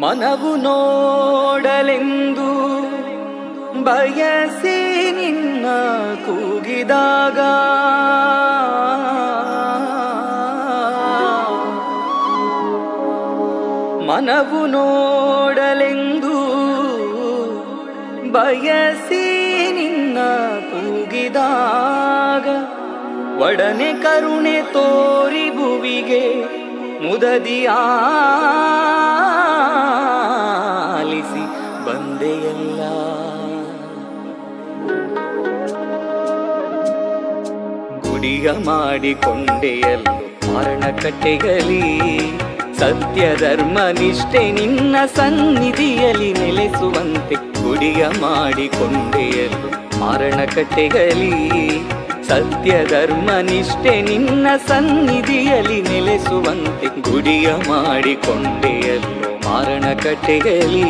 ಮನವು ನೋಡಲೆಂದು ಬಯಸಿ ನಿನ್ನ ಕೂಗಿದಾಗ. ಮನವು ನೋಡಲೆಂದು ಬಯಸಿ ನಿನ್ನ ಕೂಗಿದಾಗ. ಒಡನೆ ಕರುಣೆ ತೋರಿ ಭುವಿಗೆ ಮುದದಿಯಾಲಿಸಿ ಬಂದೆಯಲ್ಲ ಗುಡಿಯ ಮಾಡಿಕೊಂಡೆಯಲ್ಲೋ ಮರಣಕಟ್ಟೆಗಲಿ ಸತ್ಯ ಧರ್ಮ ನಿಷ್ಠೆ ನಿನ್ನ ಸನ್ನಿಧಿಯಲ್ಲಿ ನೆಲೆಸುವಂತೆ ಗುಡಿಯ ಮಾಡಿಕೊಂಡೆಯಲ್ಲೋ ಮರಣಕಟ್ಟೆಗಲಿ ಸತ್ಯ ಧರ್ಮ ನಿಷ್ಠೆ ನಿನ್ನ ಸನ್ನಿಧಿಯಲ್ಲಿ ನೆಲೆಸುವಂತೆ ಗುಡಿಯ ಮಾಡಿಕೊಂಡೆಯಲ್ಲೋ ಮಾರಣಕಟ್ಟೆಗಲಿ.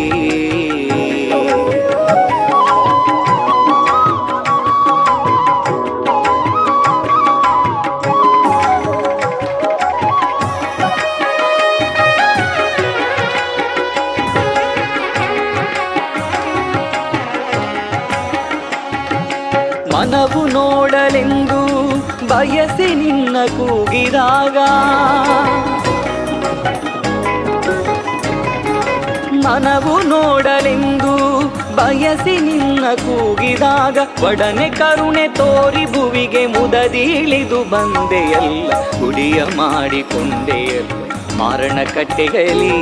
ಮನವು ನೋಡಲೆಂದು ಬಯಸಿ ನಿನ್ನ ಕೂಗಿದಾಗ. ಮನವು ನೋಡಲೆಂದು ಬಯಸಿ ನಿನ್ನ ಕೂಗಿದಾಗ. ಒಡನೆ ಕರುಣೆ ತೋರಿ ಭುವಿಗೆ ಮುದದಿಳಿದು ಬಂದೆಯಲ್ಲ, ಗುಡಿಯ ಮಾಡಿಕೊಂಡೆಯಲ್ಲ, ಮಾರಣ ಕಟ್ಟೆಗಲಿ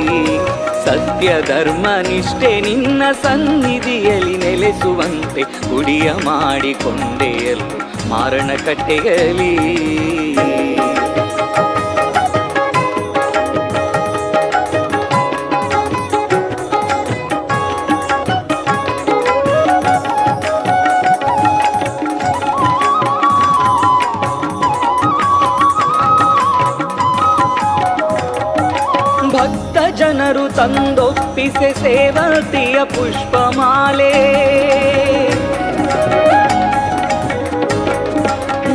ಸತ್ಯ ಧರ್ಮ ನಿಷ್ಠೆ ನಿನ್ನ ಸನ್ನಿಧಿಯಲ್ಲಿ ನೆಲೆಸುವಂತೆ ಕುಡಿಯ ಮಾಡಿಕೊಂಡೆಯಲು ಮಾರಣ ಜನರು ತಂದೊಪ್ಪಿಸೆ ಸೇವತಿಯ ಪುಷ್ಪಮಾಲೆ.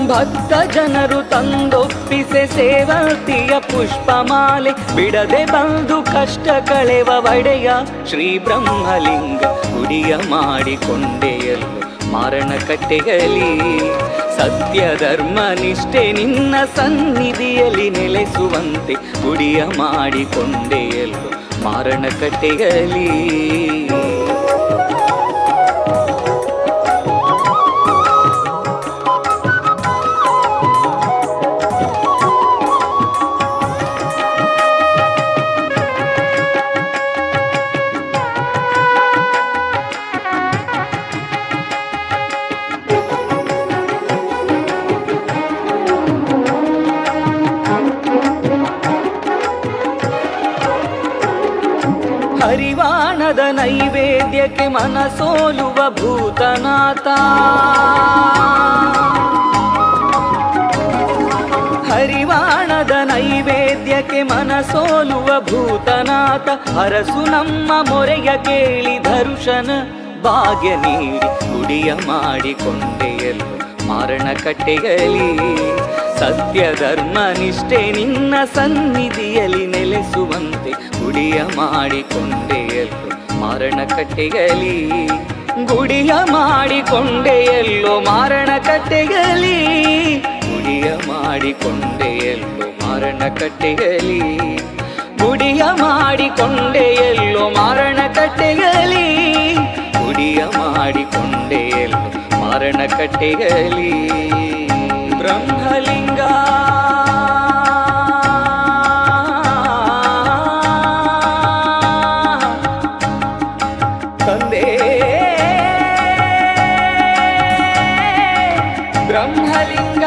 ಭಕ್ತ ಜನರು ತಂದೊಪ್ಪಿಸೆ ಸೇವತಿಯ ಪುಷ್ಪಮಾಲೆ. ಬಿಡದೆ ಬಂದು ಕಷ್ಟ ಕಳೆವ ಒಡೆಯ ಶ್ರೀ ಬ್ರಹ್ಮಲಿಂಗ ಗುಡಿಯ ಮಾಡಿಕೊಂಡೆಯಲು ಮಾರಣ ಕಟ್ಟೆಗಲಿ ಸತ್ಯ ಧರ್ಮ ನಿಷ್ಠೆ ನಿನ್ನ ಸನ್ನಿಧಿಯಲ್ಲಿ ನೆಲೆಸುವಂತೆ ಗುಡಿಯ ಮಾಡಿಕೊಂಡೆಯಲ್ಲೋ ಮಾರಣ ಹರಿವಾಣದ ನೈವೇದ್ಯಕ್ಕೆ ಮನಸೋಲುವ ಭೂತನಾಥ. ಹರಿವಾಣದ ನೈವೇದ್ಯಕ್ಕೆ ಮನಸೋಲುವ ಭೂತನಾಥ. ಅರಸು ನಮ್ಮ ಮೊರೆಯ ಕೇಳಿ ದರುಶನ ಭಾಗ್ಯ ನೀಡಿ ಗುಡಿಯ ಮಾಡಿಕೊಂಡೆಯಲು ಮಾರಣ ಸತ್ಯ ಧರ್ಮ ನಿಷ್ಠೆ ನಿನ್ನ ಸನ್ನಿಧಿಯಲ್ಲಿ ನೆಲೆಸುವಂತೆ ಗುಡಿಯ ಮಾಡಿಕೊಂಡೆಯಲ್ಲೋ ಮಾರಣ ಕಟ್ಟೆಗಲಿ ಗುಡಿಯ ಮಾಡಿಕೊಂಡೆಯಲ್ಲೋ ಮಾರಣ ಕಟ್ಟೆಗಲಿ ಗುಡಿಯ ಮಾಡಿಕೊಂಡೆಯಲ್ಲೋ ಮಾರಣ ಕಟ್ಟೆಗಲಿ ಗುಡಿಯ ಮಾಡಿಕೊಂಡೆಯಲ್ಲೋ ಮಾರಣ ಕಟ್ಟೆಗಲಿ ಗುಡಿಯ ಮಾಡಿಕೊಂಡೆಯಲ್ಲೋ ಮಾರಣ ಕಟ್ಟೆಗಲಿ బ్రహ్మలింగా ತಂದೆ ಬ್ರಹ್ಮಲಿಂಗ